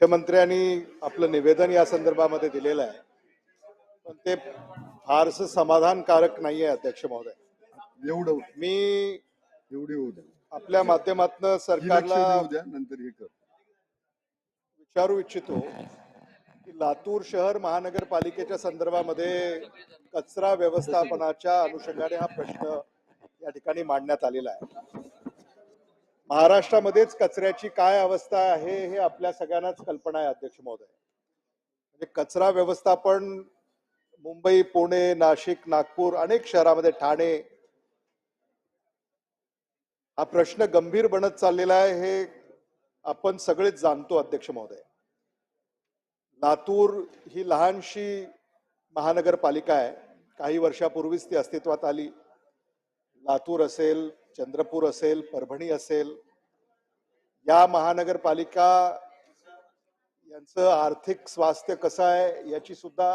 मुख्यमंत्र्यांनी आपलं निवेदन या संदर्भामध्ये दिलेलं आहे. पण ते फारसं समाधानकारक नाही आहे अध्यक्ष महोदय. एवढं मी एवढी होऊ द्या. आपल्या माध्यमातून सरकारला नंतर हे कर विचारू इच्छितो की लातूर शहर महानगरपालिकेच्या संदर्भामध्ये कचरा व्यवस्थापनाच्या अनुषंगाने हा प्रश्न या ठिकाणी मांडण्यात आलेला आहे. महाराष्ट्रामध्येच कचऱ्याची काय अवस्था आहे हे आपल्या सगळ्यांनाच कल्पना आहे अध्यक्ष महोदय. म्हणजे कचरा व्यवस्थापन मुंबई पुणे नाशिक नागपूर अनेक शहरामध्ये ठाणे हा प्रश्न गंभीर बनत चाललेला आहे हे आपण सगळेच जाणतो अध्यक्ष महोदय. लातूर ही लहानशी महानगरपालिका आहे. काही वर्षापूर्वीच ती अस्तित्वात आली. लातूर असेल चंद्रपूर असेल परभणी असेल या महानगरपालिका यांचं आर्थिक स्वास्थ्य कसं आहे याची सुद्धा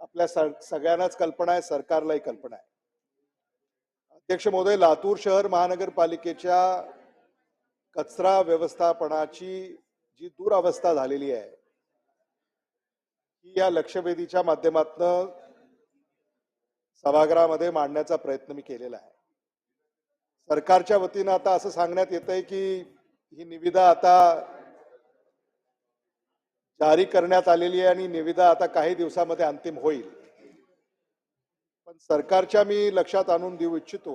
आपल्या सगळ्यांनाच कल्पना आहे सरकारलाही कल्पना आहे. अध्यक्ष महोदय लातूर शहर महानगरपालिकेच्या कचरा व्यवस्थापनाची जी दुरावस्था झालेली आहे ही या लक्षवेधीच्या माध्यमातून सभागृहामध्ये मांडण्याचा प्रयत्न मी केलेला आहे. सरकारच्या वतीनं आता असं सांगण्यात येत आहे की ही निविदा आता जारी करण्यात आलेली आहे आणि निविदा आता काही दिवसामध्ये अंतिम होईल. पण सरकारच्या मी लक्षात आणून देऊ इच्छितो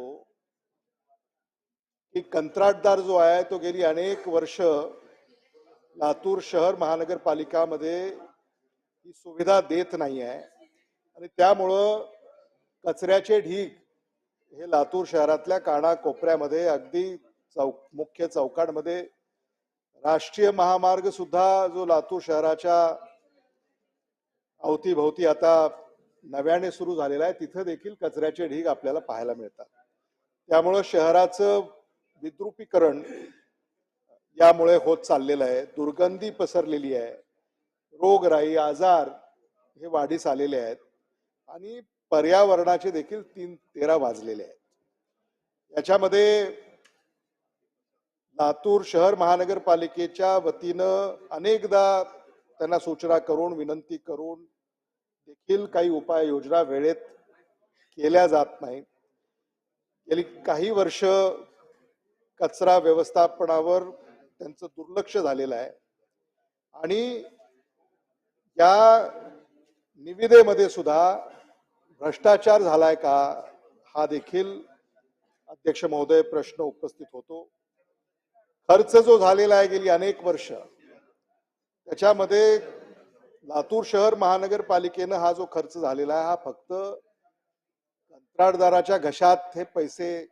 की कंत्राटदार जो आहे तो गेली अनेक वर्ष लातूर शहर महानगरपालिकामध्ये ही सुविधा देत नाही आहे आणि त्यामुळं कचऱ्याचे ढीग हे लातूर शहरातल्या काना कोपऱ्यामध्ये अगदी चौक मुख्य चौकांमध्ये राष्ट्रीय महामार्ग सुद्धा जो लातूर शहराच्या अवतीभोवती आता नव्याने सुरू झालेला आहे तिथं देखील कचऱ्याचे ढीग आपल्याला पाहायला मिळतात. त्यामुळं शहराचं विद्रुपीकरण यामुळे होत चाललेलं आहे दुर्गंधी पसरलेली आहे रोगराई आजार हे वाढीस आलेले आहेत. आणि पर्यावरणाचे देखील तीन तेरा वाजलेले आहेत. याच्यामध्ये लातूर शहर महानगरपालिकेच्या वतीनं अनेकदा त्यांना सूचना करून विनंती करून देखील काही उपाययोजना वेळेत केल्या जात नाहीत गेली काही वर्ष कचरा व्यवस्थापनावर त्यांचं दुर्लक्ष झालेलं आहे. आणि या निविदेमध्ये सुद्धा भ्रष्टाचार झालाय का हा देखील अध्यक्ष महोदय प्रश्न उपस्थित होतो. खर्च जो झालेला आहे गेली अनेक वर्ष त्याच्यामध्ये लातूर शहर महानगरपालिकेनं हा जो खर्च झालेला आहे हा फक्त कंत्राटदाराच्या घशात हे पैसे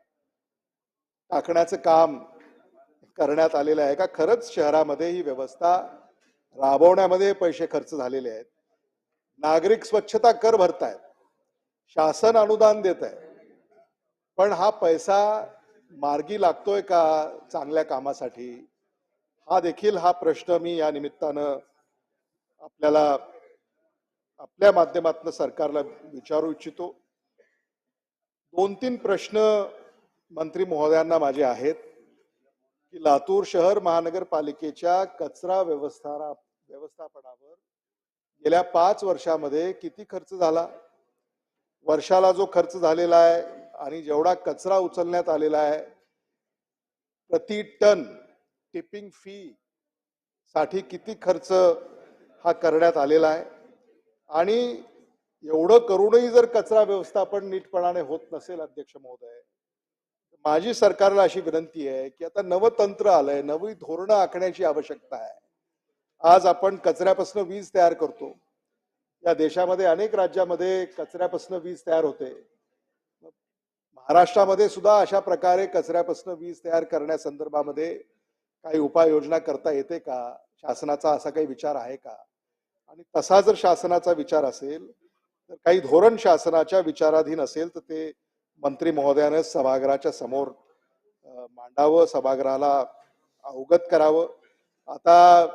टाकण्याचं काम करण्यात आलेलं आहे का? खरंच शहरामध्ये ही व्यवस्था राबवण्यामध्ये पैसे खर्च झालेले आहेत. नागरिक स्वच्छता कर भरतायत. शासन अनुदान देत आहे. पण हा पैसा मार्गी लागतोय का चांगल्या कामासाठी? हा देखील हा प्रश्न मी या निमित्तानं आपल्याला आपल्या माध्यमातून सरकारला विचारू इच्छितो. दोन तीन प्रश्न मंत्री महोदयांना माझे आहेत. की लातूर शहर महानगरपालिकेच्या कचरा व्यवस्था व्यवस्थापनावर गेल्या पाच वर्षामध्ये किती खर्च झाला? वर्षाला जो खर्च झालेला आहे आणि जेवढा कचरा उचलण्यात आलेला आहे प्रति टन टिपिंग फी साठी किती खर्च हा करण्यात आलेला आहे? आणि एवढं करूनही जर कचरा व्यवस्थापन नीटपणाने होत नसेल अध्यक्ष महोदय माझी सरकारला अशी विनंती आहे की आता नवं तंत्र आलंय नवी धोरणं आखण्याची आवश्यकता आहे. आज आपण कचऱ्यापासून वीज तयार करतो. या देशामध्ये अनेक राज्यामध्ये कचऱ्यापासून वीज तयार होते. महाराष्ट्रामध्ये सुद्धा अशा प्रकारे कचऱ्यापासून वीज तयार करण्यासंदर्भामध्ये काही उपाययोजना करता येते का? शासनाचा असा काही विचार आहे का? आणि तसा जर शासनाचा विचार असेल तर काही धोरण शासनाच्या विचाराधीन असेल तर ते मंत्री महोदयाने सभागृहाच्या समोर मांडावं सभागृहाला अवगत करावं. आता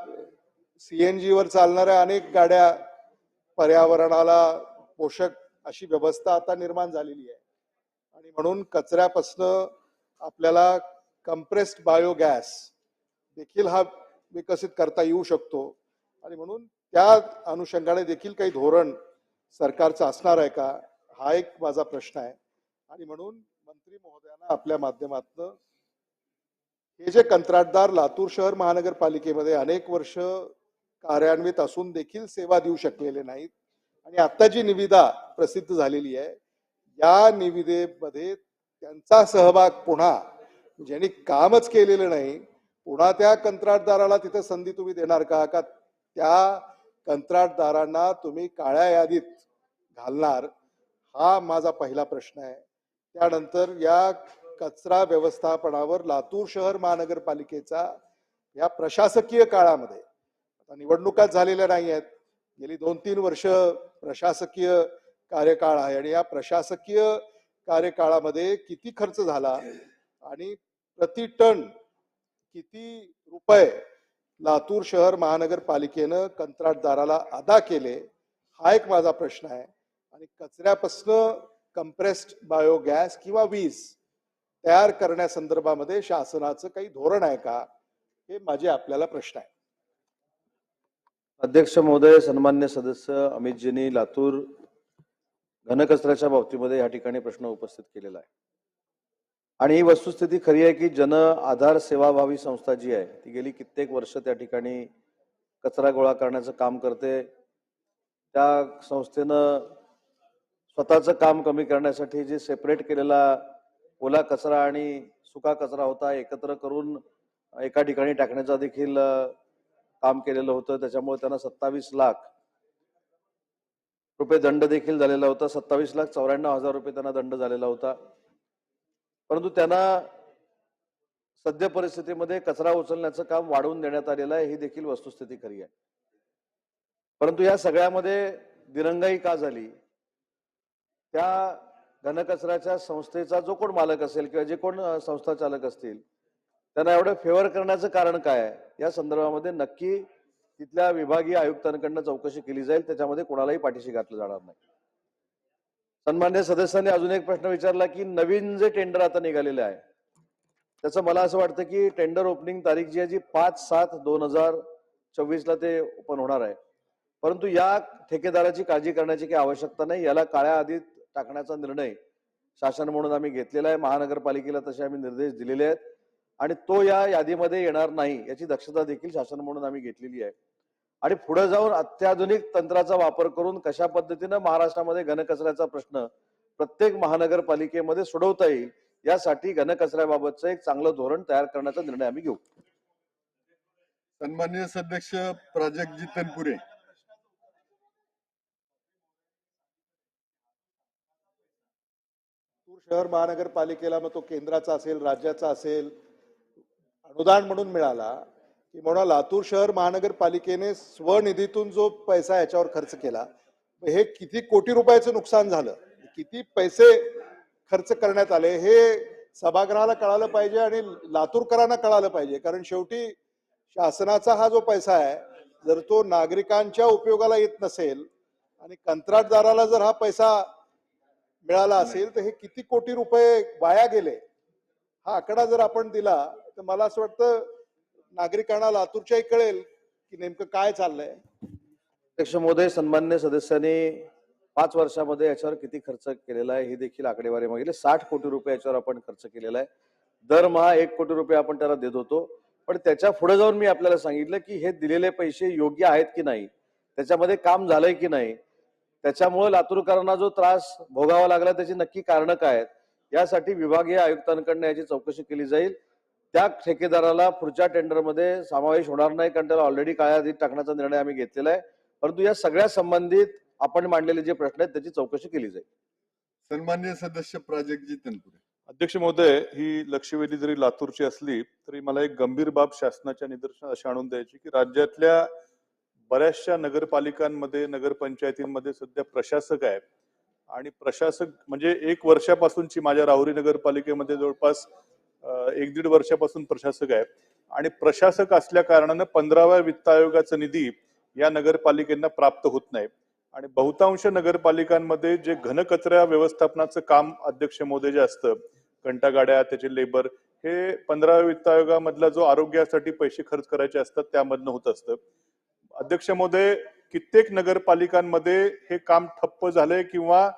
सीएनजी वर चालणाऱ्या अनेक गाड्या पर्यावरणाला पोषक अशी व्यवस्था आता निर्माण झालेली आहे. आणि म्हणून कचऱ्यापासनं आपल्याला कंप्रेस्ड बायोगॅस देखील हा विकसित करता येऊ शकतो. आणि म्हणून त्या अनुषंगाने देखील काही धोरण सरकारचं असणार आहे का हा एक माझा प्रश्न आहे. आणि म्हणून मंत्री महोदयांना आपल्या माध्यमातून हे जे कंत्राटदार लातूर शहर महानगरपालिकेमध्ये अनेक वर्ष कार्यान्वित असून देखील सेवा देऊ शकलेले नाहीत. आणि आता जी निविदा प्रसिद्ध झालेली आहे या निविदेमध्ये त्यांचा सहभाग पुन्हा ज्यांनी कामच केलेलं नाही पुन्हा त्या कंत्राटदाराला तिथे संधी तुम्ही देणार का? का त्या कंत्राटदारांना तुम्ही काळ्या यादीत घालणार? हा माझा पहिला प्रश्न आहे. त्यानंतर या कचरा व्यवस्थापनावर लातूर शहर महानगरपालिकेचा या प्रशासकीय काळामध्ये आता निवडणुकाच झालेल्या नाही आहेत. गेली दोन तीन वर्ष प्रशासकीय कार्यकाळ आहे आणि या प्रशासकीय कार्यकाळामध्ये किती खर्च झाला आणि प्रति टन किती रुपये लातूर शहर महानगरपालिकेनं कंत्राटदाराला अदा केले हा एक माझा प्रश्न आहे. आणि कचऱ्यापासनं कंप्रेस्ड बायोगॅस किंवा वीज तयार करण्यासंदर्भामध्ये शासनाचं काही धोरण आहे का? हे माझे आपल्याला प्रश्न आहे. अध्यक्ष महोदय सन्मान्य सदस्य अमितजींनी लातूर घनकचऱ्याच्या बाबतीमध्ये या ठिकाणी प्रश्न उपस्थित केलेला आहे. आणि ही वस्तुस्थिती खरी आहे की जन आधार सेवाभावी संस्था जी आहे ती गेली कित्येक वर्ष त्या ठिकाणी कचरा गोळा करण्याचं काम करते. त्या संस्थेनं स्वतःचं काम कमी करण्यासाठी जे सेपरेट केलेला ओला कचरा आणि सुका कचरा होता एकत्र करून एका ठिकाणी टाकण्याचा देखील काम केलेलं होतं. त्याच्यामुळे त्यांना सत्तावीस लाख रुपये दंड देखील झालेला होता. सत्तावीस लाख चौऱ्याण्णव हजार रुपये त्यांना दंड झालेला होता. परंतु त्यांना सद्य परिस्थितीमध्ये कचरा उचलण्याचं काम वाढवून देण्यात आलेलं आहे. ही देखील वस्तुस्थिती खरी आहे. परंतु या सगळ्यामध्ये दिरंगाई का झाली? त्या घनकचऱ्याच्या संस्थेचा जो कोण मालक असेल किंवा जे कोण संस्था चालक असतील त्यांना एवढं फेवर करण्याचं कारण काय? आहे या संदर्भामध्ये नक्की तिथल्या विभागीय आयुक्तांकडनं चौकशी केली जाईल. त्याच्यामध्ये कोणालाही पाठीशी घातलं जाणार नाही. सन्मान्य सदस्यांनी अजून एक प्रश्न विचारला की नवीन जे टेंडर आता निघालेले आहे त्याचं मला असं वाटतं की टेंडर ओपनिंग तारीख जी आहे जी पाच सात दोन हजार चोवीस ला ते ओपन होणार आहे. परंतु या ठेकेदाराची काळजी करण्याची काही आवश्यकता नाही. याला काळ्या आधीत टाकण्याचा निर्णय शासन म्हणून आम्ही घेतलेला आहे. महानगरपालिकेला तसे आम्ही निर्देश दिलेले आहेत. आणि तो या यादीमध्ये येणार नाही याची दक्षता देखील शासन म्हणून आम्ही घेतलेली आहे. आणि पुढे जाऊन अत्याधुनिक तंत्राचा वापर करून कशा पद्धतीनं महाराष्ट्रामध्ये घनकचऱ्याचा प्रश्न प्रत्येक महानगरपालिकेमध्ये सोडवता येईल यासाठी घनकचऱ्याबाबतचं एक चांगलं धोरण तयार करण्याचा निर्णय आम्ही घेऊ. सन्मान्य सदस्य प्राजक्तजी तनपुरे शहर महानगरपालिकेला मग तो केंद्राचा असेल राज्याचा असेल अनुदान म्हणून मिळाला की म्हणून लातूर शहर महानगरपालिकेने स्वनिधीतून जो पैसा याच्यावर खर्च केला मग हे किती कोटी रुपयाचं नुकसान झालं किती पैसे खर्च करण्यात आले हे सभागृहाला कळालं पाहिजे आणि लातूरकरांना कळालं पाहिजे. कारण शेवटी शासनाचा हा जो पैसा आहे जर तो नागरिकांच्या उपयोगाला येत नसेल आणि कंत्राटदाराला जर हा पैसा मिळाला असेल तर हे किती कोटी रुपये वाया गेले हा आकडा जर आपण दिला तर मला असं वाटतं नागरिकांना लातूरच्याही कळेल की नेमकं काय चाललंय. अध्यक्ष महोदय सन्मान्य सदस्यांनी पाच वर्षामध्ये याच्यावर किती खर्च केलेला आहे हे देखील आकडेवारी मागितले. साठ कोटी रुपये याच्यावर आपण खर्च केलेला आहे. दरमहा एक कोटी रुपये आपण त्याला देत होतो. पण त्याच्या पुढे जाऊन मी आपल्याला सांगितलं की हे दिलेले पैसे योग्य आहेत की नाही? त्याच्यामध्ये काम झालंय की नाही? त्याच्यामुळे लातूरकरांना जो त्रास भोगावा लागला त्याची नक्की कारणं काय आहेत? यासाठी विभागीय आयुक्तांकडनं याची चौकशी केली जाईल. त्या ठेकेदाराला पुढच्या टेंडरमध्ये समावेश होणार नाही कारण त्याला ऑलरेडी काळ्या यादीत टाकण्याचा निर्णय आम्ही घेतलेला आहे. परंतु या सगळ्या संबंधित आपण मांडलेले जे प्रश्न आहेत त्याची चौकशी केली जाईल. सन्मान्य सदस्य प्राजक्तजी तनपुरे अध्यक्ष महोदय ही लक्षवेधी जरी लातूरची असली तरी मला एक गंभीर बाब शासनाच्या निदर्शनास अशी आणून द्यायची की राज्यातल्या बऱ्याचशा नगरपालिकांमध्ये नगरपंचायतींमध्ये सध्या प्रशासक आहेत. आणि प्रशासक म्हणजे एक वर्षापासूनची माझ्या राहुरी नगरपालिकेमध्ये जवळपास एक दीड वर्षापासून प्रशासक आहेत. आणि प्रशासक असल्या कारणानं पंधराव्या वित्त आयोगाचा निधी या नगरपालिकेंना प्राप्त होत नाही. आणि बहुतांश नगरपालिकांमध्ये जे घनकचरा व्यवस्थापनाचं काम अध्यक्ष मोदे जे असतं घंटागाड्या त्याचे लेबर हे पंधराव्या वित्त आयोगामधला जो आरोग्यासाठी पैसे खर्च करायचे असतात त्यामधनं होत असतं. अध्यक्ष मोदे कित्येक नगरपालिकांमध्ये हे काम ठप्प झालंय किंवा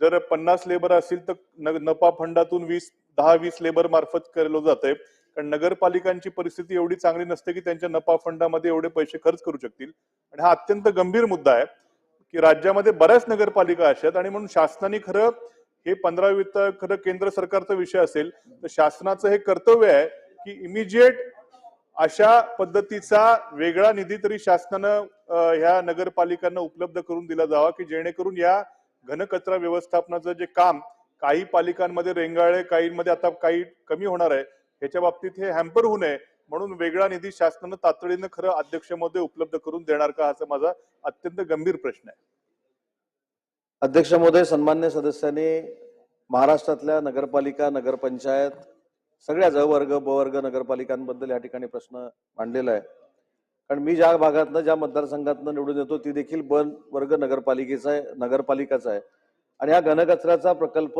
जर पन्नास लेबर असतील तर नफा फंडातून वीस दहा वीस लेबर मार्फत केलं जातंय. कारण नगरपालिकांची परिस्थिती एवढी चांगली नसते की त्यांच्या नफा फंडामध्ये एवढे पैसे खर्च करू शकतील. आणि हा अत्यंत गंभीर मुद्दा आहे की राज्यामध्ये बऱ्याच नगरपालिका अशा आहेत आणि म्हणून शासनाने खरं हे पंधरा वित्त खरं केंद्र सरकारचा विषय असेल तर शासनाचं हे कर्तव्य आहे की इमिजिएट अशा पद्धतीचा वेगळा निधी तरी शासनानं ह्या नगरपालिकांना उपलब्ध करून दिला जावा की जेणेकरून या घनकचरा व्यवस्थापनाचं जे काम काही पालिकांमध्ये रेंगाळे काहींमध्ये आता काही कमी होणार आहे ह्याच्या बाबतीत हे हॅम्पर होऊ नये म्हणून वेगळा निधी शासनानं तातडीनं खरं अध्यक्षमध्ये उपलब्ध करून देणार का असा माझा अत्यंत गंभीर प्रश्न आहे. अध्यक्ष महोदय सन्मान्य सदस्यांनी महाराष्ट्रातल्या नगरपालिका नगरपंचायत सगळ्या ज वर्ग ब वर्ग नगरपालिकांबद्दल या ठिकाणी प्रश्न मांडलेला आहे. कारण मी ज्या भागातनं ज्या मतदारसंघातनं निवडून येतो ती देखील बन वर्ग नगरपालिकेचा आहे नगरपालिकाचा आहे. आणि हा घनकचऱ्याचा प्रकल्प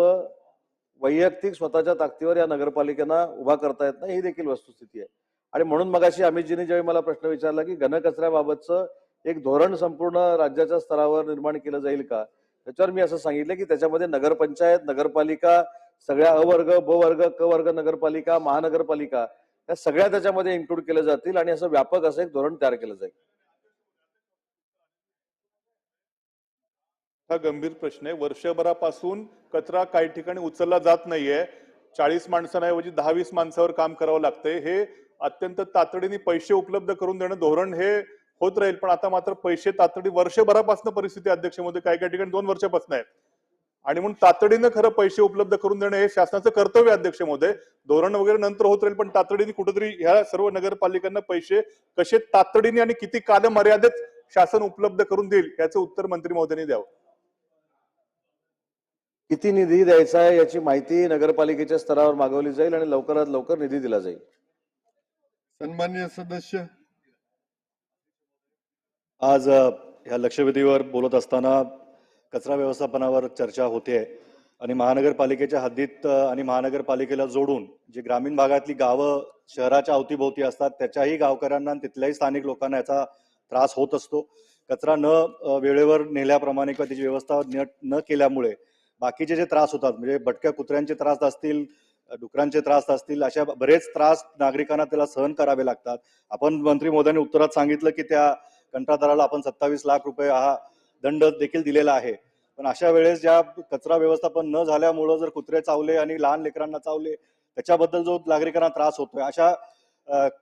वैयक्तिक स्वतःच्या ताकदीवर या नगरपालिकेना उभा करता येत नाही ही देखील वस्तुस्थिती आहे. आणि म्हणून मगाशी अमितजींनी ज्यावेळी मला प्रश्न विचारला की घनकचऱ्याबाबतचं एक धोरण संपूर्ण राज्याच्या स्तरावर निर्माण केलं जाईल का? त्याच्यावर मी असं सांगितलं की त्याच्यामध्ये नगरपंचायत नगरपालिका सगळ्या अवर्ग ब वर्ग क वर्ग नगरपालिका महानगरपालिका या सगळ्या त्याच्यामध्ये इन्क्लूड केल्या जातील आणि असं व्यापक असं एक धोरण तयार केलं जाईल. हा गंभीर प्रश्न आहे. वर्षभरापासून कचरा काही ठिकाणी उचलला जात नाहीये. चाळीस माणसांऐवजी दहा वीस माणसावर काम करावं लागतंय. हे अत्यंत तातडीने पैसे उपलब्ध करून देणं धोरण हे होत राहील. पण आता मात्र पैसे तातडी वर्षभरापासून परिस्थिती अध्यक्षमध्ये. काही काही ठिकाणी दोन वर्षापासून आहे. आणि म्हणून तातडीनं खरं पैसे उपलब्ध करून देणं हे शासनाचं कर्तव्य आहे, अध्यक्ष महोदय. धोरण वगैरे नंतर होत राहील पण तातडीने कुठेतरी ह्या सर्व नगरपालिकांना पैसे कसे तातडीने आणि किती कालमर्यादेत शासन उपलब्ध करून देईल याचं उत्तर मंत्री महोदयांनी द्यावं. किती निधी द्यायचा आहे याची माहिती नगरपालिकेच्या स्तरावर मागवली जाईल आणि लवकरात लवकर निधी दिला जाईल. सन्मान्य सदस्य. आज ह्या लक्षवेधीवर बोलत असताना कचरा व्यवस्थापनावर चर्चा होते आणि महानगरपालिकेच्या हद्दीत आणि महानगरपालिकेला जोडून जे ग्रामीण भागातली गावं शहराच्या अवतीभोवती असतात त्याच्याही गावकऱ्यांना आणि तिथल्याही स्थानिक लोकांना याचा त्रास होत असतो. कचरा न वेळेवर नेल्याप्रमाणे किंवा त्याची व्यवस्था न न केल्यामुळे बाकीचे जे त्रास होतात म्हणजे भटक्या कुत्र्यांचे त्रास असतील डुकरांचे त्रास असतील अशा बरेच त्रास नागरिकांना त्याला सहन करावे लागतात. आपण मंत्री मोदयांनी उत्तरात सांगितलं की त्या कंत्राटदाराला आपण सत्तावीस लाख रुपये हा दंड देखील दिलेला आहे. पण अशा वेळेस ज्या कचरा व्यवस्थापन न झाल्यामुळं जर कुत्रे चावले आणि लहान लेकरांना चावले त्याच्याबद्दल जो नागरिकांना त्रास होतोय अशा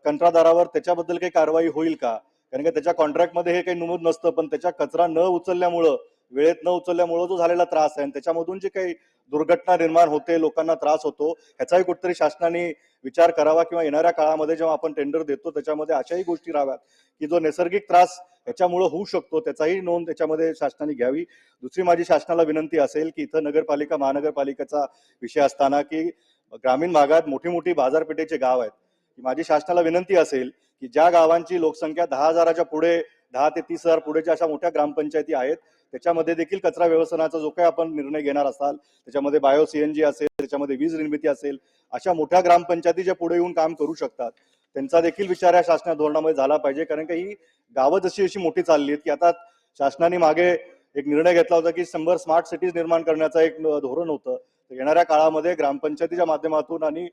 कंत्रादारावर त्याच्याबद्दल काही कारवाई होईल का? कारण की त्याच्या कॉन्ट्रॅक्टमध्ये हे काही नमूद नसतं पण त्याच्या कचरा न उचलल्यामुळं वेळेत न उचलल्यामुळं जो झालेला त्रास आहे आणि त्याच्यामधून जे काही दुर्घटना निर्माण होते लोकांना त्रास होतो ह्याचाही कुठेतरी शासनाने विचार करावा किंवा येणाऱ्या काळामध्ये जेव्हा आपण टेंडर देतो त्याच्यामध्ये अशाही गोष्टी राहाव्यात की जो नैसर्गिक त्रास याच्यामुळं होऊ शकतो त्याचाही नोंद त्याच्यामध्ये शासनाने घ्यावी. दुसरी माझी शासनाला विनंती असेल की इथं नगरपालिका महानगरपालिकेचा विषय असताना की ग्रामीण भागात मोठी मोठी बाजारपेठेचे गाव आहेत. माझी शासनाला विनंती असेल की ज्या गावांची लोकसंख्या दहा हजाराच्या पुढे दहा ते तीस हजार पुढेच्या अशा मोठ्या ग्रामपंचायती आहेत त्याच्यामध्ये देखील कचरा व्यवस्थानाचा जो काही आपण निर्णय घेणार असाल त्याच्यामध्ये बायो सीएनजी असेल त्याच्यामध्ये वीज निर्मिती असेल अशा मोठ्या ग्रामपंचायती ज्या पुढे येऊन काम करू शकतात त्यांचा देखील विचार या शासना धोरणामध्ये झाला पाहिजे. कारण का ही गावं जशी अशी मोठी चालली आहेत की आता शासनाने मागे एक निर्णय घेतला होता की शंभर स्मार्ट सिटीज निर्माण करण्याचा एक धोरण होतं. तर येणाऱ्या काळामध्ये ग्रामपंचायतीच्या माध्यमातून आणि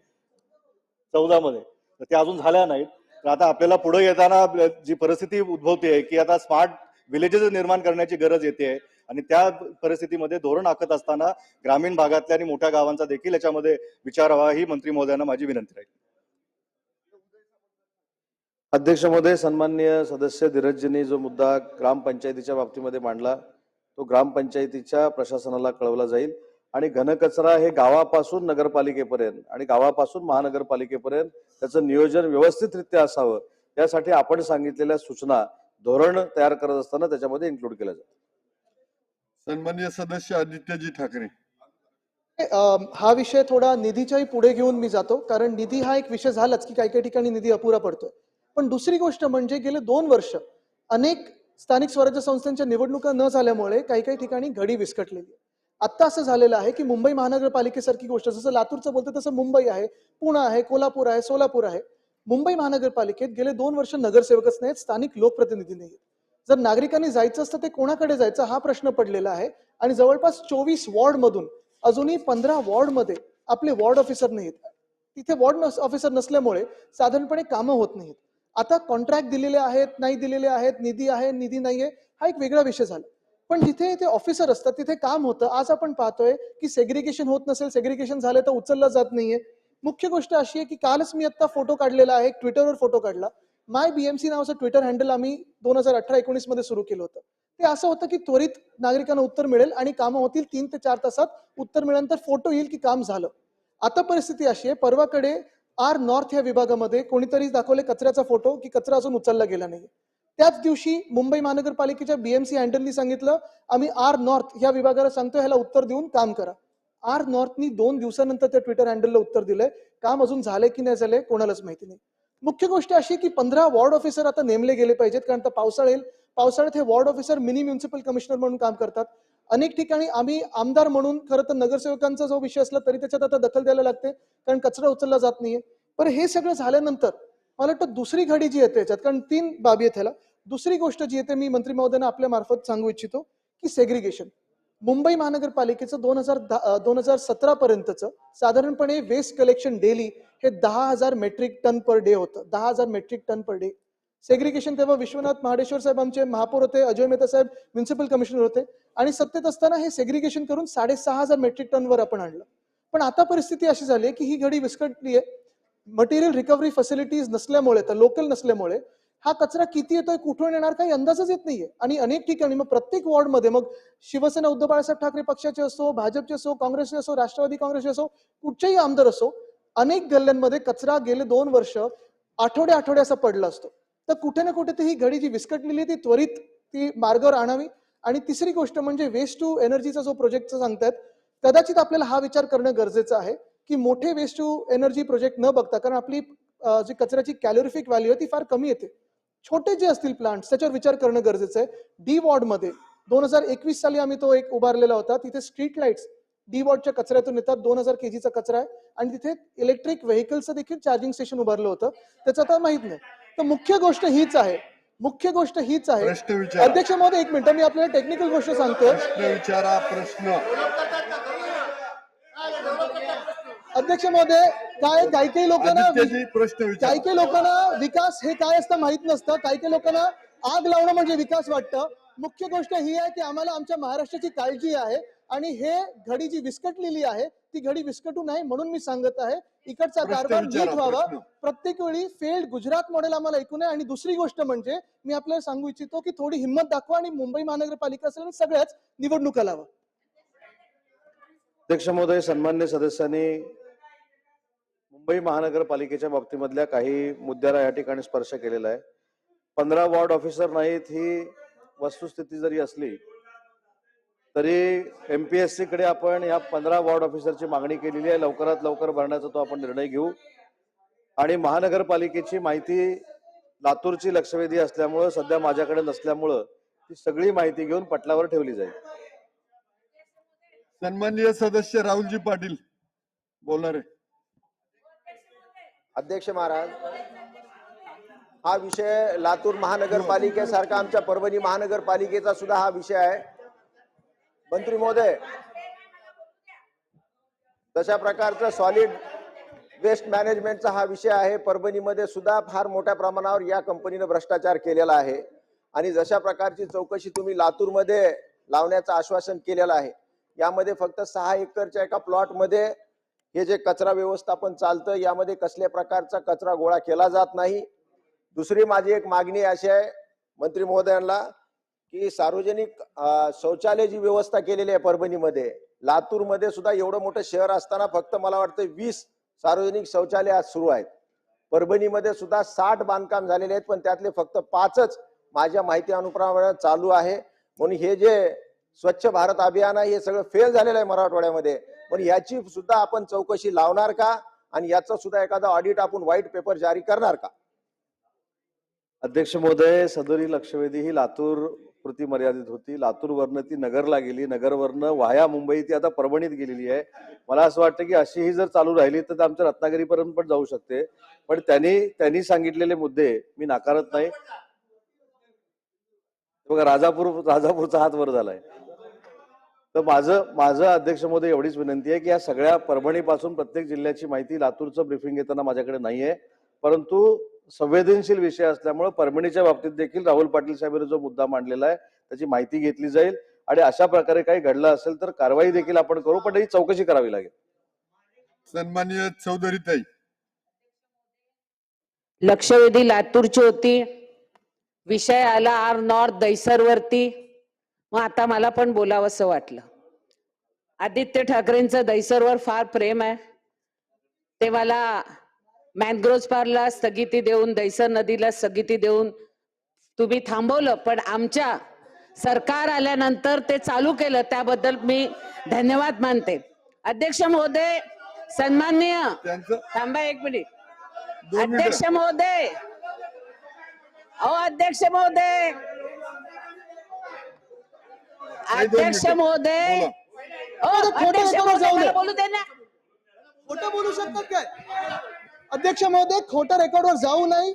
चौदा मध्ये तर त्या अजून झाल्या नाहीत. तर आता आपल्याला पुढे येताना जी परिस्थिती उद्भवते आहे की आता स्मार्ट विलेजेस निर्माण करण्याची गरज येते. आहे आणि त्या परिस्थितीमध्ये धोरण आखत असताना ग्रामीण भागातल्या आणि मोठ्या गावांचा देखील याच्यामध्ये विचार व्हावा ही मंत्री महोदयांना माझी विनंती राहील. अध्यक्ष महोदय सन्मान्य सदस्य धीरजजींनी जो मुद्दा ग्रामपंचायतीच्या बाबतीमध्ये मांडला तो ग्रामपंचायतीच्या प्रशासनाला कळवला जाईल. आणि घनकचरा हे गावापासून नगरपालिकेपर्यंत आणि गावापासून महानगरपालिकेपर्यंत त्याचं नियोजन व्यवस्थितरित्या असावं यासाठी आपण सांगितलेल्या सूचना धोरण तयार करत असताना त्याच्यामध्ये इन्क्लूड केल्या जातात सन्मान्य सदस्य आदित्यजी ठाकरे. हा विषय थोडा निधीच्याही पुढे घेऊन मी जातो कारण निधी हा एक विषय झालाच की काही काही ठिकाणी निधी अपुरा पडतोय. पण दुसरी गोष्ट म्हणजे गेले दोन वर्ष अनेक स्थानिक स्वराज्य संस्थांच्या निवडणुका न झाल्यामुळे काही काही ठिकाणी घडी विस्कटलेली आहे. आत्ता असं झालेलं आहे की मुंबई महानगरपालिकेसारखी गोष्ट जसं लातूरचं बोलतं तसं मुंबई आहे पुणे आहे कोल्हापूर आहे सोलापूर आहे. मुंबई महानगरपालिकेत गेले दोन वर्ष नगरसेवकच नाहीत स्थानिक लोकप्रतिनिधी नाहीत. जर नागरिकांनी जायचं असतं ते कोणाकडे जायचं हा प्रश्न पडलेला आहे. आणि जवळपास चोवीस वॉर्डमधून अजूनही पंधरा वॉर्डमध्ये आपले वॉर्ड ऑफिसर नाहीत. तिथे वॉर्ड ऑफिसर नसल्यामुळे साधारणपणे कामं होत नाहीत. आता कॉन्ट्रॅक्ट दिलेले आहेत नाही दिलेले आहेत निधी आहे निधी नाहीये हा एक वेगळा विषय झाला. पण जिथे ते ऑफिसर असतात तिथे काम होतं. आज आपण पाहतोय की सेग्रिगेशन होत नसेल सेग्रिगेशन झालं तर उचललं जात नाहीये. मुख्य गोष्ट अशी आहे की कालच मी आता फोटो काढलेला आहे ट्विटरवर फोटो काढला. माय बीएमसी नावाचं ट्विटर हँडल आम्ही दोन हजार अठरा एकोणीसमध्ये सुरू केलं होतं. ते असं होतं की त्वरित नागरिकांना उत्तर मिळेल आणि कामं होतील तीन ते चार तासात उत्तर मिळाल्यानंतर फोटो येईल की काम झालं. आता परिस्थिती अशी आहे परवाकडे आर नॉर्थ या विभागामध्ये कोणीतरी दाखवले कचऱ्याचा फोटो की कचरा अजून उचलला गेला नाही त्याच दिवशी मुंबई महानगरपालिकेच्या बीएमसी हँडलनी सांगितलं आम्ही आर नॉर्थ या विभागाला सांगतो ह्याला उत्तर देऊन काम करा. आर नॉर्थनी दोन दिवसानंतर त्या ट्विटर हँडलला उत्तर दिलंय. काम अजून झालंय की नाही झालंय कोणालाच माहिती नाही. मुख्य गोष्ट अशी की पंधरा वॉर्ड ऑफिसर आता नेमले गेले पाहिजेत कारण आता पावसाळा येईल. पावसाळ्यात हे ward officer mini municipal commissioner म्हणून काम करतात. अनेक ठिकाणी आम्ही आमदार म्हणून खरं तर नगरसेवकांचा जो विषय असला तरी त्याच्यात आता दखल द्यायला लागते कारण कचरा उचलला जात नाहीये. पण हे सगळं झाल्यानंतर मला वाटतं दुसरी घडी जी येते याच्यात कारण तीन बाबी आहेत ह्याला. दुसरी गोष्ट जी येते मी मंत्री महोदयांना आपल्या मार्फत सांगू इच्छितो की सेग्रिगेशन मुंबई महानगरपालिकेचं दोन हजार दोन हजार सतरा पर्यंतचं साधारणपणे वेस्ट कलेक्शन डेली हे दहा हजार मेट्रिक टन पर डे होतं. दहा हजार metric ton per day segregation तेव्हा विश्वनाथ महाडेश्वर साहेब आमचे महापौर होते अजय मेहता साहेब म्युन्सिपल कमिशनर होते. आणि सत्तेत असताना हे सेग्रिगेशन करून साडेसहा हजार मेट्रिक टनवर आपण आणलं. पण आता परिस्थिती अशी झाली की ही घडी विस्कटली आहे मटेरियल रिकव्हरी फॅसिलिटीज नसल्यामुळे तर लोकल नसल्यामुळे हा कचरा किती येतोय कुठून येणार काही अंदाजच येत नाहीये. आणि अनेक ठिकाणी मग प्रत्येक वॉर्डमध्ये मग शिवसेना उद्धव बाळासाहेब ठाकरे पक्षाचे असो भाजपचे असो काँग्रेसचे असो राष्ट्रवादी काँग्रेसचे असो कुठचेही आमदार असो अनेक गल्ल्यांमध्ये कचरा गेले दोन वर्ष आठवड्या आठवड्या असा पडला असतो. तर कुठे ना कुठे ती ही घडी जी विस्कटलेली आहे ती त्वरित ती मार्गावर आणावी. आणि तिसरी गोष्ट म्हणजे वेस्ट टू एनर्जीचा जो प्रोजेक्ट सांगतायत कदाचित आपल्याला हा विचार करणं गरजेचं आहे की मोठे वेस्ट टू एनर्जी प्रोजेक्ट न बघता कारण आपली जी कचऱ्याची कॅलोरिफिक व्हॅल्यू आहे ती फार कमी येते. छोटे जे असतील प्लांट त्याच्यावर विचार करणं गरजेचं आहे. डी वॉर्डमध्ये दोन हजार एकवीस साली आम्ही तो एक उभारलेला होता. तिथे स्ट्रीट लाईट्स डी वॉर्डच्या कचऱ्यातून येतात. दोन हजार केजीचा कचरा आहे. आणि तिथे इलेक्ट्रिक व्हेकलचं देखील चार्जिंग स्टेशन उभारलं होतं. त्याचं आता माहीत नाही. तर मुख्य गोष्ट हीच आहे. मुख्य गोष्ट हीच आहे. अध्यक्ष महोदय एक मिनिट मी आपल्याला टेक्निकल गोष्ट सांगतोय. प्रश्न. अध्यक्ष महोदय काय काही काही लोकांना प्रश्न काही काही लोकांना विकास हे काय असतं माहीत नसतं. काही काही लोकांना आग लावणं म्हणजे विकास वाटतं. मुख्य गोष्ट ही आहे की आम्हाला आमच्या महाराष्ट्राची काळजी आहे आणि हे घडी जी विस्कटलेली आहे ती घडी विस्कटू नये म्हणून मी सांगत आहे. इकडचा कारभार नीट व्हावा. प्रत्येक वेळी फेल्ड गुजरात मॉडेल आम्हाला ऐकू नये. आणि दुसरी गोष्ट म्हणजे मी आपल्याला सांगू इच्छितो की थोडी हिंमत दाखवा आणि मुंबई महानगरपालिका असेल सगळ्याच निवडणुका लावा. अध्यक्ष महोदय सन्मान्य सदस्यांनी मुंबई महानगरपालिकेच्या बाबतीमधल्या काही मुद्द्याला या ठिकाणी स्पर्श केलेला आहे. पंधरा वॉर्ड ऑफिसर नाहीत ही वस्तुस्थिती जरी असली तरी एमपीएससी कडे आपण या पंधरा वॉर्ड ऑफिसरची मागणी केलेली आहे. लवकरात लवकर भरण्याचा तो आपण निर्णय घेऊ. आणि महानगरपालिकेची माहिती लातूरची लक्षवेधी असल्यामुळं सध्या माझ्याकडे नसल्यामुळं ती सगळी माहिती घेऊन पटलावर ठेवली जाईल. सन्माननीय सदस्य राहुलजी पाटील बोलणार. आहे अध्यक्ष महाराज हा विषय लातूर महानगरपालिकेसारखा आमच्या परभणी महानगरपालिकेचा सुद्धा हा विषय आहे. मंत्री महोदय तशा प्रकारचा सॉलिड वेस्ट मॅनेजमेंटचा हा विषय आहे. परभणीमध्ये सुद्धा फार मोठ्या प्रमाणावर या कंपनीनं भ्रष्टाचार केलेला आहे. आणि जशा प्रकारची चौकशी तुम्ही लातूरमध्ये लावण्याचं आश्वासन केलेलं आहे यामध्ये फक्त सहा एकरच्या एका प्लॉटमध्ये हे जे कचरा व्यवस्थापन चालतं यामध्ये कसल्या प्रकारचा कचरा गोळा केला जात नाही. दुसरी माझी एक मागणी अशी आहे मंत्री महोदयांना की सार्वजनिक शौचालय जी व्यवस्था केलेली आहे परभणीमध्ये लातूरमध्ये सुद्धा एवढं मोठं शहर असताना फक्त मला वाटतं वीस सार्वजनिक शौचालय आज सुरू आहेत. परभणीमध्ये सुद्धा साठ बांधकाम झालेले आहेत पण त्यातले फक्त पाचच माझ्या माहिती अनुप्रमाणे चालू आहे. म्हणून हे जे स्वच्छ भारत अभियान आहे हे सगळं फेल झालेलं आहे मराठवाड्यामध्ये. पण याची सुद्धा आपण चौकशी लावणार का? आणि याचा सुद्धा एखादा ऑडिट आपण व्हाईट पेपर जारी करणार का? अध्यक्ष महोदय सदरी लक्षवेधी ही लातूर कृती मर्यादित होती. लातूरवरनं ती नगरला गेली. नगरवरनं वाया मुंबई ती आता परभणीत गेलेली आहे. मला असं वाटतं की अशी ही जर चालू राहिली तर आमच्या रत्नागिरीपर्यंत पण जाऊ शकते. पण त्यांनी त्यांनी सांगितलेले मुद्दे मी नाकारत नाही. बघा राजापूर राजापूरचा हात वर झालाय. तर माझं माझं अध्यक्ष मोदी एवढीच विनंती आहे की या सगळ्या परभणीपासून प्रत्येक जिल्ह्याची माहिती लातूरचं ब्रिफिंग येताना माझ्याकडे नाहीये. परंतु संवेदनशील विषय असल्यामुळे परभणीच्या बाबतीत देखील राहुल पाटील साहेबांनी जो मुद्दा मांडलेला आहे त्याची माहिती घेतली जाईल. आणि अशा प्रकारे काही घडलं असेल तर कारवाई देखील आपण करू पण ही चौकशी करावी लागेल. सन्माननीय चौधरी ताई. लक्षवेधी लातूरची होती. विषय आला आर नॉर्थ दैसर वरती मग आता मला पण बोलावंसं वाटलं. आदित्य ठाकरेंचं दैसरवर फार प्रेम आहे. ते मला मॅनग्रोव्ह पार्कला स्थगिती देऊन दैसर नदीला स्थगिती देऊन तुम्ही थांबवलं. पण आमच्या सरकार आल्यानंतर ते चालू केलं. त्याबद्दल मी धन्यवाद मानते. अध्यक्ष महोदय सन्माननीय. थांबा एक मिनिट. अध्यक्ष महोदय. अहो अध्यक्ष महोदय. अध्यक्ष. महोदय. मला बोलू दे ना. खोटं बोलू शकतात काय? अध्यक्ष महोदय खोटं रेकॉर्डवर जाऊ नाही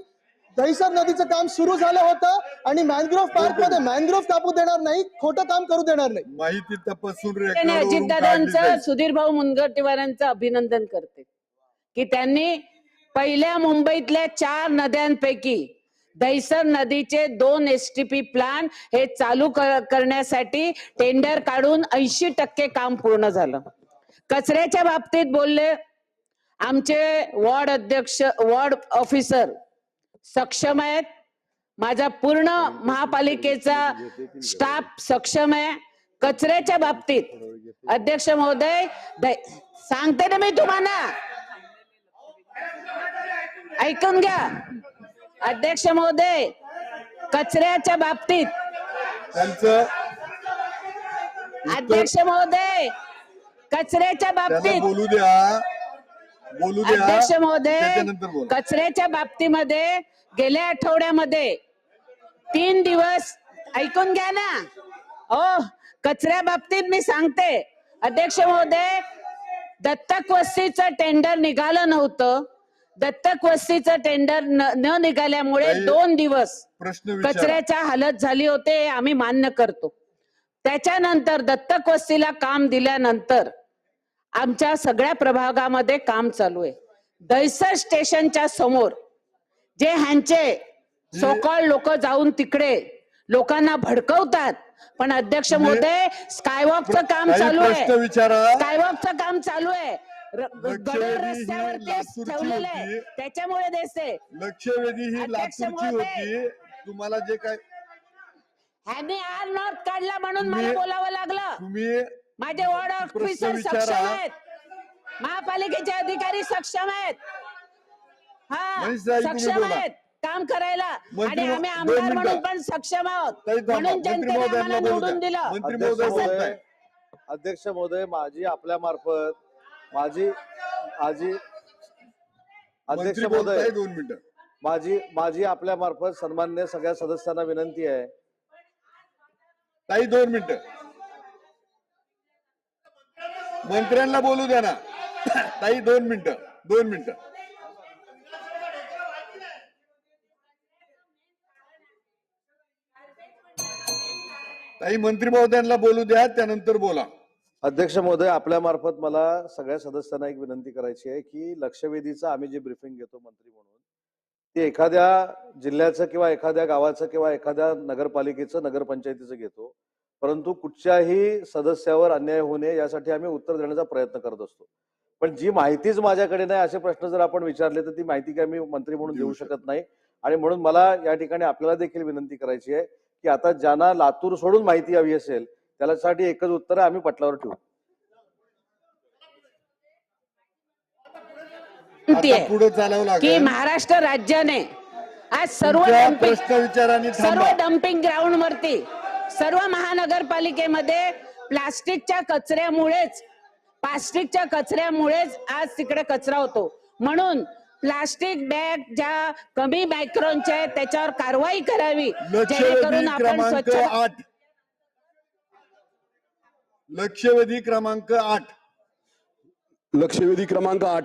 दहिसर नदीचं काम सुरू झालं होतं आणि मॅनग्रोव्ह पार्कमध्ये मॅनग्रोव्ह कापू देणार नाही खोटं काम करू देणार नाही. माहिती तपासून अजितदादांचं. सुधीर भाऊ मुनगंटीवारांचं अभिनंदन करते. की त्यांनी पहिल्या मुंबईतल्या चार नद्यांपैकी दहिसर नदीचे दोन एस टी पी प्लांट हे चालू कर- करण्यासाठी टेंडर काढून ऐंशी टक्के काम पूर्ण झालं. कचऱ्याच्या बाबतीत बोलले आमचे वॉर्ड अध्यक्ष वॉर्ड ऑफिसर सक्षम आहेत. माझा पूर्ण महापालिकेचा स्टाफ सक्षम आहे. कचऱ्याच्या बाबतीत अध्यक्ष महोदय सांगते ना मी तुम्हाला. ऐकून घ्या. अध्यक्ष महोदय कचऱ्याच्या बाबतीत. त्यांचं अध्यक्ष महोदय कचऱ्याच्या बाबतीत. बोलू द्या. बोलू द्या. अध्यक्ष महोदय त्याच्यानंतर बोला. कचऱ्याच्या बाबतीमध्ये गेल्या आठवड्यामध्ये तीन दिवस ऐकून घ्या ना. ओ कचऱ्या बाबतीत मी सांगते. अध्यक्ष महोदय दत्तक वस्तीचं टेंडर निघालं नव्हतं. दत्तक वस्तीचं टेंडर न निघाल्यामुळे दोन दिवस कचऱ्याच्या हालत झाली होते हे आम्ही मान्य करतो. त्याच्यानंतर दत्तक वस्तीला काम दिल्यानंतर आमच्या सगळ्या प्रभागामध्ये काम चालू आहे. दहिसर स्टेशनच्या समोर जे ह्यांचे सोकॉल लोक जाऊन तिकडे लोकांना भडकवतात पण अध्यक्ष महोदय स्कायवॉकचं काम चालू आहे. स्कायवॉकचं काम चालू आहे. गडर ही रस्त्यावरती लातूरची ठेवलेलं आहे होती. त्याच्यामुळे दिसते लक्षवेधी ही लातूरची. होती तुम्हाला जे काय ह्यांनी आर नॉर्थ काढला म्हणून मला बोलावं लागलं तुम्ही माझे वॉर्ड ऑफिसर. सक्षम आहेत महापालिकेचे अधिकारी सक्षम आहेत हा सक्षम. आहेत काम करायला आणि महो- आम्ही आमदार. म्हणून पण सक्षम आहोत. म्हणून जनतेने आम्हाला निवडून. दिलं अध्यक्ष महोदय माझी आपल्या मार्फत माझी माझी अध्यक्ष महोदय दोन मिनिटं. माझी माझी आपल्या मार्फत सन्मान्य सगळ्या सदस्यांना विनंती आहे. ताई दोन मिनिटं. मंत्र्यांना बोलू द्या ना. ताई दोन मिनिटं दोन मिनिटं. ताई मंत्री महोदयांना बोलू द्या त्यानंतर बोला. अध्यक्ष महोदय आपल्या मार्फत मला सगळ्या सदस्यांना एक विनंती करायची आहे की लक्षवेधीचं आम्ही जे ब्रिफिंग घेतो मंत्री म्हणून ते एखाद्या जिल्ह्याचं किंवा एखाद्या गावाचं किंवा एखाद्या नगरपालिकेचं नगरपंचायतीचं घेतो. परंतु कुठच्याही सदस्यावर अन्याय होऊ नये यासाठी आम्ही उत्तर देण्याचा प्रयत्न करत असतो. पण जी माहितीच माझ्याकडे नाही असे प्रश्न जर आपण विचारले तर ती माहिती काय मी मंत्री म्हणून देऊ शकत नाही. आणि म्हणून मला या ठिकाणी आपल्याला देखील विनंती करायची आहे की आता ज्यांना लातूर सोडून माहिती हवी असेल त्यासाठी एकच उत्तर आम्ही पटलावर ठेवू. पुढे चालावं की लागेल महाराष्ट्र राज्याने आज सर्व तुमच्या डम्पिंग प्रश्न विचारांनी सर्व थांबा डम्पिंग ग्राउंड वरती सर्व महानगरपालिकेमध्ये प्लास्टिकच्या कचऱ्यामुळेच प्लास्टिकच्या कचऱ्यामुळेच आज तिकडे कचरा होतो. म्हणून प्लास्टिक बॅग ज्या कमी मायक्रॉनच्या आहेत त्याच्यावर कारवाई करावी. लक्षवेधी जेणेकरून आपण क्रमांक स्वच्छ आठ. लक्षवेधी क्रमांक आठ. लक्षवेधी क्रमांक आठ.